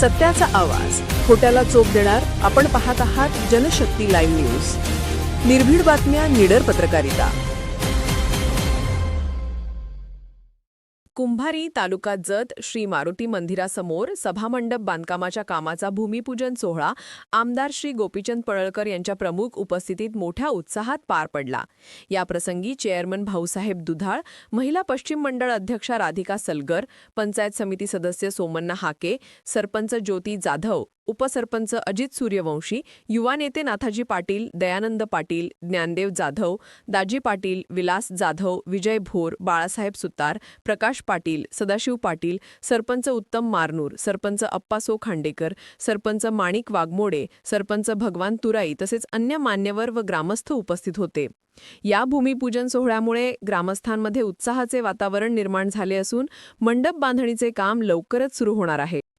सत्याचा आवाज. खोट्याला चोप देणार आपण पाहत आहात जनशक्ती लाईव्ह न्यूज. निर्भीड बातम्या निडर पत्रकारिता. कुंभारी तालुका जत श्री मारुती मंदिरासमोर सभामंडप बांधकामाच्या कामाचा भूमिपूजन सोहळा आमदार श्री गोपीचंद पळळकर यांच्या प्रमुख उपस्थितीत मोठ्या उत्साहात पार पडला. याप्रसंगी चेअरमन भाऊसाहेब दुधाळ महिला पश्चिम मंडळ अध्यक्षा राधिका सलगर पंचायत समिती सदस्य सोमन्ना हाके सरपंच ज्योती जाधव उपसरपंच अजित सूर्यवंशी युवा नेते नाथाजी पाटील दयानंद पाटील ज्ञानदेव जाधव दाजी पाटील विलास जाधव विजय भोर बाळासाहेब सुतार प्रकाश पाटील सदाशिव पाटील सरपंच उत्तम मारनूर सरपंच अप्पासो खांडेकर सरपंच माणिक वाघमोडे सरपंच भगवान तुराई तसेच अन्य मान्यवर व ग्रामस्थ उपस्थित होते. या भूमिपूजन सोहळ्यामुळे ग्रामस्थांमध्ये उत्साहाचे वातावरण निर्माण झाले असून मंडप बांधणीचे काम लवकरच सुरू होणार आहे.